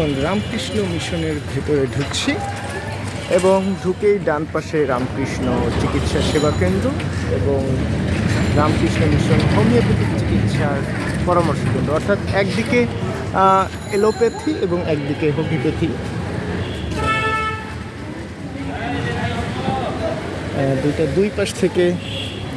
এখন রামকৃষ্ণ মিশনের ভেতরে ঢুকছি এবং ঢুকেই ডান পাশে রামকৃষ্ণ চিকিৎসা সেবা কেন্দ্র এবং রামকৃষ্ণ মিশন হোমিওপ্যাথিক চিকিৎসার পরামর্শ কেন্দ্র। অর্থাৎ একদিকে এলোপ্যাথি এবং একদিকে হোমিওপ্যাথি। দুইটা দুই পাশ থেকে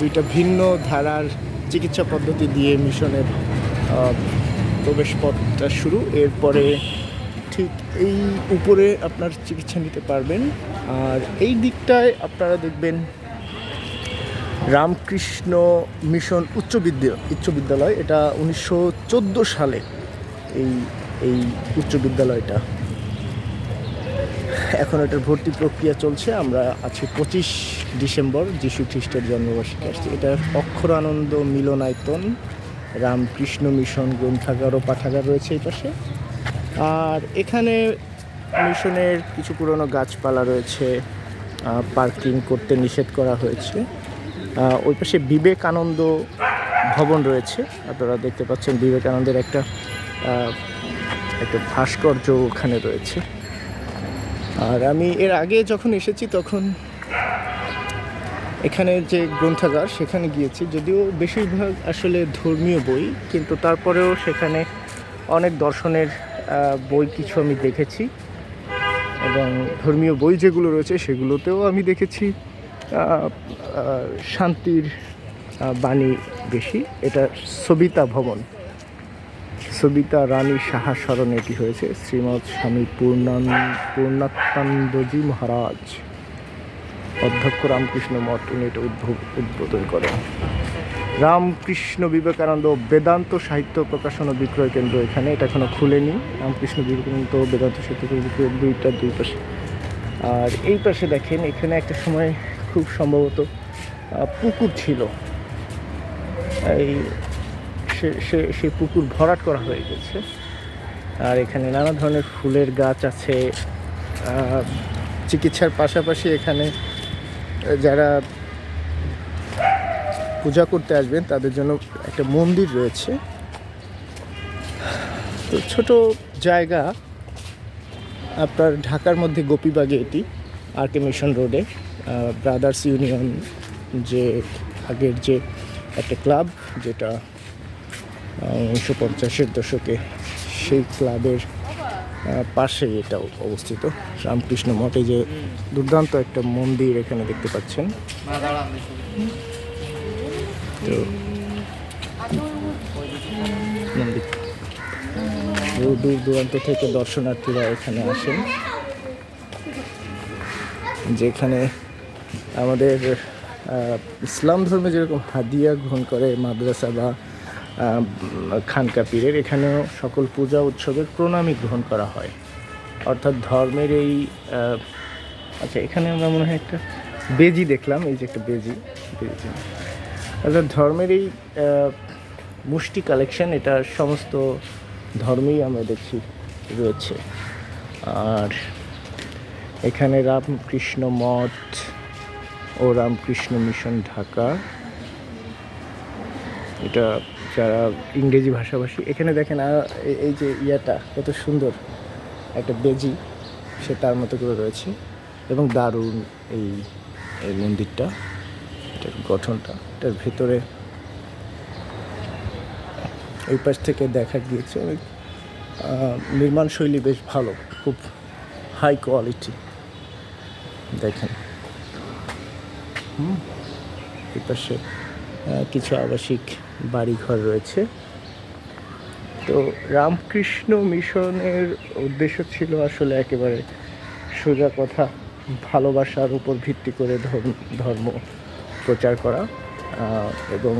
দুইটা ভিন্ন ধারার চিকিৎসা পদ্ধতি দিয়ে মিশনের আহ, প্রবেশ পথটা শুরু। এরপরে ঠিক এই উপরে আপনার চিকিৎসা নিতে পারবেন। আর এই দিকটায় আপনারা দেখবেন রামকৃষ্ণ মিশন উচ্চ বিদ্যা, উচ্চ বিদ্যালয়। এটা উনিশশো চোদ্দ সালে এই এই উচ্চ বিদ্যালয়টা। এখন এটার ভর্তি প্রক্রিয়া চলছে। আমরা আছি পঁচিশ ডিসেম্বর, যিশু খ্রিস্টের জন্মবার্ষিকী আসছে। এটা অক্ষরানন্দ মিলনায়তন, রামকৃষ্ণ মিশন, গ্রন্থাগার ও পাঠাগার রয়েছে এই পাশে। এখানে মিশনের কিছু পুরনো গাছপালা রয়েছে পার্কিং করতে নিষেধ করা হয়েছে। ওই পাশে বিবেকানন্দ ভবন রয়েছে, আপনারা দেখতে পাচ্ছেন বিবেকানন্দের একটা একটা ভাস্কর্য ওখানে রয়েছে। আর আমি এর আগে যখন এসেছি তখন এখানে যে গ্রন্থাগার, সেখানে গিয়েছি। যদিও বেশিরভাগ আসলে ধর্মীয় বই, কিন্তু তারপরেও সেখানে অনেক দর্শনের বই কিছু আমি দেখেছি এবং ধর্মীয় বই যেগুলো রয়েছে সেগুলোতেও আমি দেখেছি। শান্তির বাণী বেশি। এটা সবিতা ভবন। সবিতা রানী সাহা স্মরণে এটি হয়েছে। শ্রীমৎ স্বামী পূর্ণান, পূর্ণাত্মানন্দজি মহারাজ। অধ্যক্ষ রামকৃষ্ণ মঠ উনি এটা উদ্ভব, উদ্বোধন করেন। রামকৃষ্ণ বিবেকানন্দ বেদান্ত সাহিত্য প্রকাশন ও বিক্রয় কেন্দ্র এখানে। এটা এখনও খুলেনি। রামকৃষ্ণ বিবেকানন্দ বেদান্ত সাহিত্য বিক্রয় দুইটা, দুই পাশে। আর এই পাশে দেখেন, এখানে একটা সময় খুব সম্ভবত পুকুর ছিল। এই সে সে সেই পুকুর ভরাট করা হয়ে গেছে। আর এখানে নানা ধরনের ফুলের গাছ আছে। চিকিৎসার পাশাপাশি এখানে যারা পূজা করতে আসবেন, তাদের জন্য একটা মন্দির রয়েছে। তো ছোট জায়গা, আপনার ঢাকার মধ্যে গোপীবাগে এটি আর কে মিশন রোডে ব্রাদার্স ইউনিয়ন যে আগের যে একটা ক্লাব, যেটা উনিশশো পঞ্চাশের দশকে সেই ক্লাবের পাশেই এটা অবস্থিত। রামকৃষ্ণ মঠে যে দুর্দান্ত একটা মন্দির এখানে দেখতে পাচ্ছেন। তো দূর দূরান্ত থেকে দর্শনার্থীরা এখানে আসেন। যেখানে আমাদের ইসলাম ধর্মে যেরকম হাদিয়া গ্রহণ করে মাদ্রাসা বা খানকা পীরের, এখানেও সকল পূজা উৎসবের প্রণামী গ্রহণ করা হয়। অর্থাৎ ধর্মের এই আচ্ছা এখানে আমরা মনে হয় একটা বেজি দেখলাম। এই যে একটা বেজি বেজি। অর্থাৎ ধর্মের এই মুষ্টি কালেকশন এটা সমস্ত ধর্মেই আমরা দেখছি রয়েছে। আর এখানে রামকৃষ্ণ মঠ ও রামকৃষ্ণ মিশন ঢাকা। এটা যারা ইংরেজি ভাষাভাষী, এখানে দেখেন এই- যে ইয়াটা, কত সুন্দর একটা বেজি, সে তার মতো করে রয়েছে। এবং দারুণ এই মন্দিরটা। এটার গঠনটা, এটার ভেতরে এই পাশ থেকে দেখা গিয়েছে অনেক নির্মাণ শৈলী বেশ ভালো, খুব হাই কোয়ালিটি দেখেন। এই পাশে কিছু আবাসিক বাড়িঘর রয়েছে। তো রামকৃষ্ণ মিশনের উদ্দেশ্য ছিল আসলে একেবারে সোজা কথা, ভালোবাসার উপর ভিত্তি করে ধর্ম। প্রচার করা এবং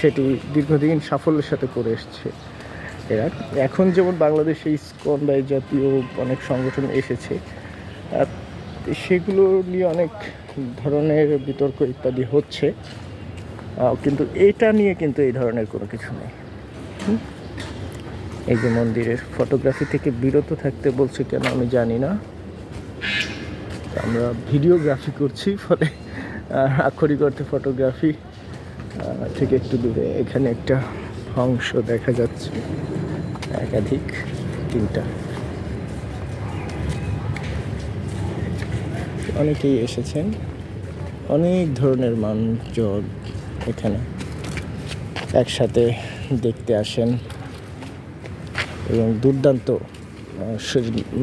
সেটি দীর্ঘদিন সাফল্যের সাথে করে এসছে এরা। এখন যেমন বাংলাদেশে ইসকন বা জাতীয় অনেক সংগঠন এসেছে সেগুলো নিয়ে অনেক ধরনের বিতর্ক ইত্যাদি হচ্ছে কিন্তু এটা নিয়ে কিন্তু এই ধরনের কোনো কিছু নেই? এই যে মন্দিরের ফটোগ্রাফি থেকে বিরত থাকতে বলছে কেন আমি জানি না। আমরা ভিডিওগ্রাফি করছি ফলে আক্ষরিক অর্থে ফটোগ্রাফি থেকে একটু দূরে। এখানে একটা অংশ দেখা যাচ্ছে, একাধিক, তিনটা। অনেকেই এসেছেন। অনেক ধরনের মানুষজন এখানে একসাথে দেখতে আসেন এবং দুর্দান্ত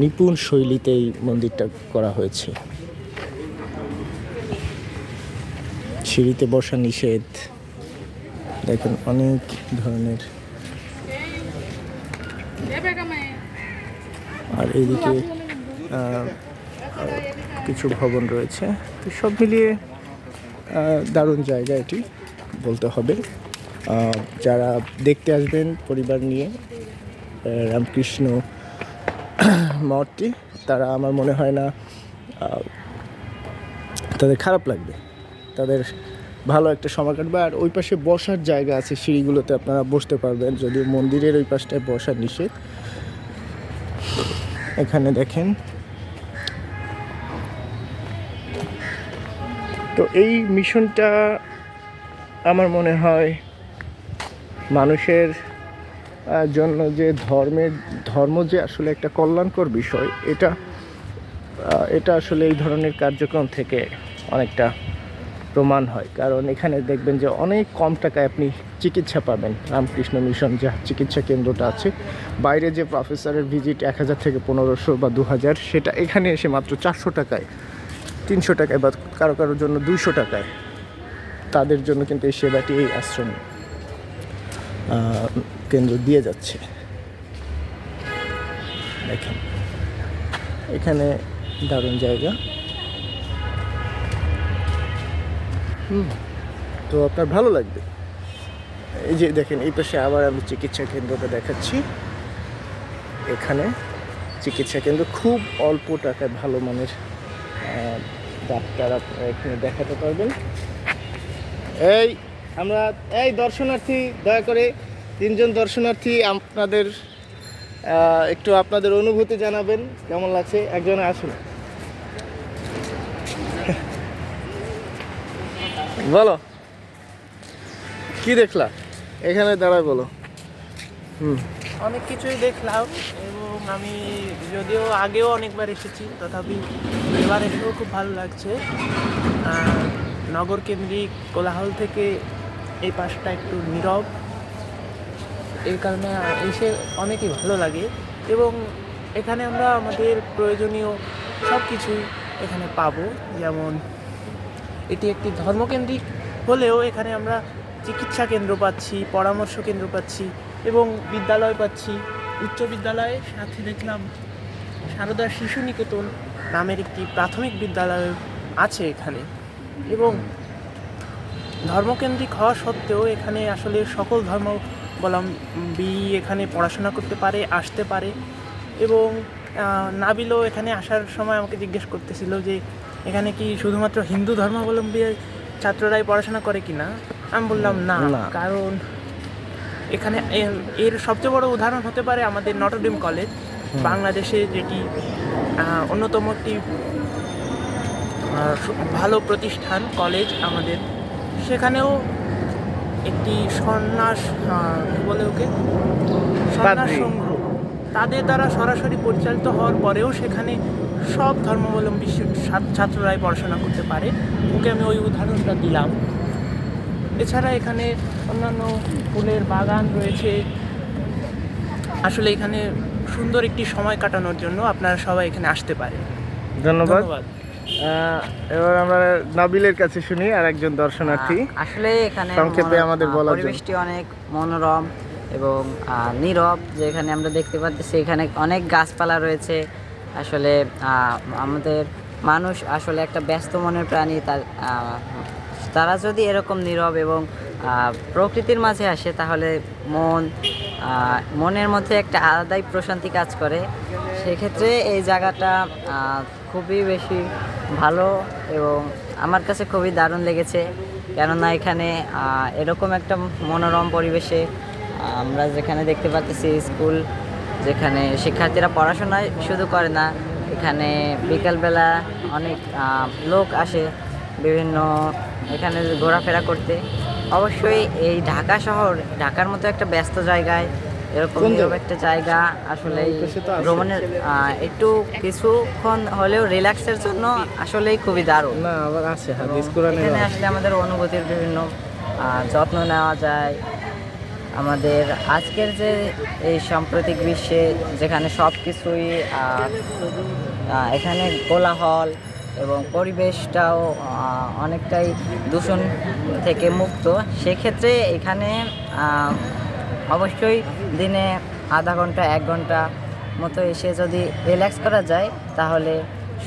নিপুণ শৈলীতে এই মন্দিরটা করা হয়েছে। সিঁড়িতে বসা নিষেধ। দেখেন, অনেক ধরনের। আর এইদিকে কিছু ভবন রয়েছে। তো সব মিলিয়ে দারুণ জায়গা এটি, বলতে হবে। যারা দেখতে আসবেন পরিবার নিয়ে রামকৃষ্ণ মঠটি, তারা আমার মনে হয় না তাদের খারাপ লাগবে। তাদের ভালো একটা সময় কাটবে। আর ওই পাশে বসার জায়গা আছে, সিঁড়িগুলোতে আপনারা বসতে পারবেন। যদিও মন্দিরের ওই পাশটায় বসার নিষেধ। এখানে দেখেন। তো এই মিশনটা আমার মনে হয় মানুষের জন্য যে ধর্মের, ধর্ম যে আসলে একটা কল্যাণকর বিষয়, এটা এটা আসলে এই ধরনের কার্যক্রম থেকে অনেকটা প্রমাণ হয়। কারণ এখানে দেখবেন যে অনেক কম টাকায় আপনি চিকিৎসা পাবেন। রামকৃষ্ণ মিশন যে চিকিৎসা কেন্দ্রটা আছে। বাইরে যে প্রফেসরের ভিজিট এক হাজার থেকে পনেরোশো বা দু হাজার, সেটা এখানে এসে মাত্র চারশো টাকায়, তিনশো টাকায় বা কারও কারোর জন্য দুইশো টাকায়। তাদের জন্য কিন্তু এই সেবাটি এই আশ্রম কেন্দ্র দিয়ে যাচ্ছে। দেখেন। এখানে দারুণ জায়গা। তো আপনার ভালো লাগবে? এই যে দেখেন, এই পাশে আবার আমি চিকিৎসা কেন্দ্রটা দেখাচ্ছি। এখানে চিকিৎসা কেন্দ্র খুব অল্প টাকায় ভালো মানের ডাক্তার আপনারা এখানে দেখাতে পারবেন। এই, আমরা, এই দর্শনার্থী, দয়া করে তিনজন দর্শনার্থী আপনাদের একটু আপনাদের অনুভূতি জানাবেন। কেমন লাগছে? একজনে আসুন। বলো। কি দেখলা? এখানে দাঁড়ায় বলো। হুম। অনেক কিছুই দেখলাম এবং আমি যদিও আগেও অনেকবার এসেছি, তথাপি এবার এসেও খুব ভালো লাগছে। নগর কেন্দ্রিক কোলাহল থেকে এই পাশটা একটু নীরব। এই কারণে এসে অনেকই ভালো লাগে এবং এখানে আমরা আমাদের প্রয়োজনীয় সব কিছুই এখানে পাবো। যেমন এটি একটি ধর্মকেন্দ্রিক হলেও এখানে আমরা চিকিৎসা কেন্দ্র পাচ্ছি, পরামর্শ কেন্দ্র পাচ্ছি এবং বিদ্যালয় পাচ্ছি। উচ্চ বিদ্যালয়ের সাথে দেখলাম সারদা শিশু নিকেতন নামের একটি প্রাথমিক বিদ্যালয় আছে এখানে এবং ধর্মকেন্দ্রিক হওয়া সত্ত্বেও এখানে আসলে সকল ধর্মাবলম্বী এখানে পড়াশোনা করতে পারে, আসতে পারে এবং নাবিলও এখানে আসার সময় আমাকে জিজ্ঞেস করতেছিল যে এখানে কি শুধুমাত্র হিন্দু ধর্মাবলম্বী ছাত্ররাই পড়াশোনা করে কি না আমি বললাম না। কারণ এখানে এর- সবচেয়ে বড় উদাহরণ হতে পারে আমাদের নটরডেম কলেজ বাংলাদেশে যেটি অন্যতম একটি ভালো প্রতিষ্ঠান কলেজ আমাদের। সেখানেও একটি সন্ন্যাস বলে ওকে? সন্ন্যাস সংঘ তাদের দ্বারা সরাসরি পরিচালিত হওয়ার পরেও সেখানে সব ধর্মাবলম্বী ছাত্ররাই পড়াশোনা করতে পারে। ওকে আমি ওই উদাহরণটা দিলাম। এছাড়া এখানে অন্যান্য ফুলের বাগান রয়েছে। আসলে এখানে সুন্দর একটি সময় কাটানোর জন্য আপনারা সবাই এখানে আসতে পারেন। ধন্যবাদ। ধন্যবাদ। এবার আমরা নাবিলের কাছে শুনি আর একজন দর্শনার্থী। আসলে এখানে সংক্ষেপে আমাদের বলা পরিবেশটি অনেক মনোরম। এবং নীরব যেখানে আমরা দেখতে পাচ্ছি এখানে অনেক গাছপালা রয়েছে। আসলে আমাদের মানুষ আসলে একটা ব্যস্ত মনের প্রাণী। তার যদি এরকম নীরব এবং প্রকৃতির মাঝে আসে, তাহলে মন মনের মধ্যে একটা আলাদাই প্রশান্তি কাজ করে। সেক্ষেত্রে এই জায়গাটা খুবই বেশি ভালো এবং আমার কাছে খুবই দারুণ লেগেছে। কেননা এখানে এরকম একটা মনোরম পরিবেশে আমরা যেখানে দেখতে পাচ্ছি স্কুল যেখানে শিক্ষার্থীরা পড়াশোনা শুধু করে না এখানে বিকালবেলা অনেক লোক আসে বিভিন্ন এখানে ঘোরাফেরা করতে অবশ্যই এই ঢাকা শহর ঢাকার মতো একটা ব্যস্ত জায়গায় এরকম? একটা জায়গা আসলে। ভ্রমণের একটু কিছুক্ষণ হলেও রিল্যাক্সের জন্য আসলেই খুবই দারুণ আবার আছে এখানে আসলে আমাদের অনুভূতির বিভিন্ন যত্ন নেওয়া যায় আমাদের আজকের যে এই সাম্প্রতিক বিশ্বে যেখানে সব কিছুই এখানে কোলাহল এবং পরিবেশটাও অনেকটাই দূষণ থেকে মুক্ত, সেক্ষেত্রে এখানে অবশ্যই দিনে আধা ঘণ্টা, এক ঘণ্টা মতো এসে যদি রিল্যাক্স করা যায়, তাহলে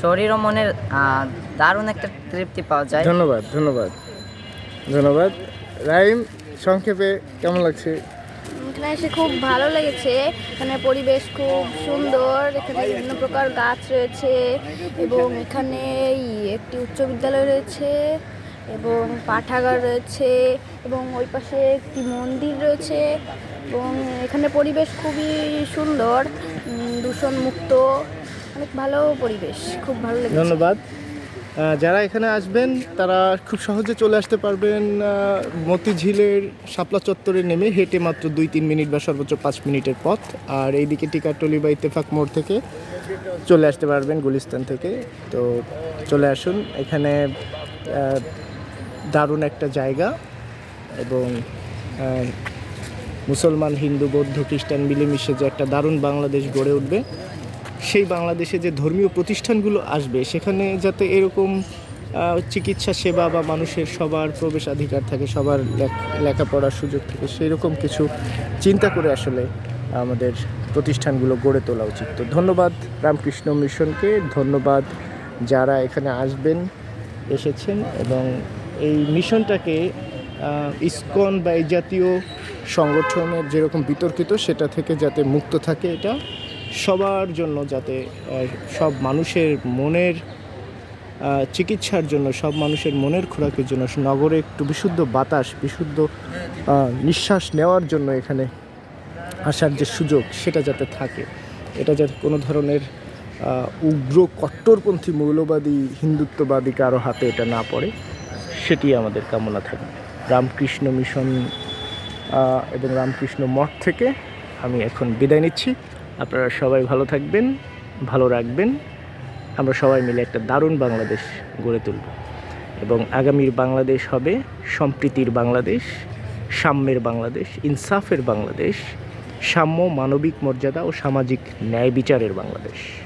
শরীর ও মনের দারুণ একটা তৃপ্তি পাওয়া যায়। ধন্যবাদ ধন্যবাদ। ধন্যবাদ। রাইম সংক্ষেপে কেমন লাগছে? এখানে এসে খুব ভালো লেগেছে। এখানে পরিবেশ খুব সুন্দর এখানে বিভিন্ন প্রকার গাছ রয়েছে এবং এখানে একটি উচ্চ বিদ্যালয় রয়েছে এবং পাঠাগার রয়েছে এবং ওই পাশে একটি মন্দির রয়েছে এবং এখানে পরিবেশ খুবই সুন্দর উম, দূষণমুক্ত অনেক ভালো পরিবেশ খুব ভালো লেগেছে। ধন্যবাদ। যারা এখানে আসবেন, তারা খুব সহজে চলে আসতে পারবেন মতিঝিলের শাপলা চত্বরে নেমে হেঁটে মাত্র দুই তিন মিনিট বা সর্বোচ্চ পাঁচ মিনিটের পথ। আর এইদিকে টিকাটলি বা ইত্তেফাক মোড় থেকে চলে আসতে পারবেন গুলিস্তান থেকে। তো চলে আসুন, এখানে দারুণ একটা জায়গা এবং মুসলমান, হিন্দু, বৌদ্ধ, খ্রিস্টান মিলেমিশে যে একটা দারুণ বাংলাদেশ গড়ে উঠবে। সেই বাংলাদেশে যে ধর্মীয় প্রতিষ্ঠানগুলো আসবে, সেখানে যাতে এরকম চিকিৎসা সেবা বা মানুষের সবার প্রবেশাধিকার থাকে, সবার লেখ- লেখাপড়ার সুযোগ থাকে সেই রকম কিছু চিন্তা করে আসলে আমাদের প্রতিষ্ঠানগুলো গড়ে তোলা উচিত। তো ধন্যবাদ রামকৃষ্ণ মিশনকে, ধন্যবাদ যারা এখানে আসবেন, এসেছেন এবং এই মিশনটাকে ইসকন বা এই জাতীয় সংগঠনের যেরকম বিতর্কিত, সেটা থেকে যাতে মুক্ত থাকে এটা। সবার জন্য যাতে সব মানুষের মনের চিকিৎসার জন্য, সব মানুষের মনের খোরাকের জন্য নগরে একটু বিশুদ্ধ বাতাস, বিশুদ্ধ নিঃশ্বাস নেওয়ার জন্য এখানে আসার যে সুযোগ, সেটা যাতে থাকে। এটা যাতে কোনো ধরনের উগ্র কট্টরপন্থী মৌলবাদী হিন্দুত্ববাদী কারও হাতে এটা না পড়ে, সেটি আমাদের কামনা থাকে রামকৃষ্ণ মিশন এবং রামকৃষ্ণ মঠ থেকে আমি এখন বিদায় নিচ্ছি। আপনারা সবাই ভালো থাকবেন, ভালো রাখবেন। আমরা সবাই মিলে একটা দারুণ বাংলাদেশ গড়ে তুলব। এবং আগামীর বাংলাদেশ হবে সম্প্রীতির বাংলাদেশ, সাম্যের বাংলাদেশ, ইনসাফের বাংলাদেশ, সাম্য, মানবিক মর্যাদা ও সামাজিক ন্যায় বিচারের বাংলাদেশ।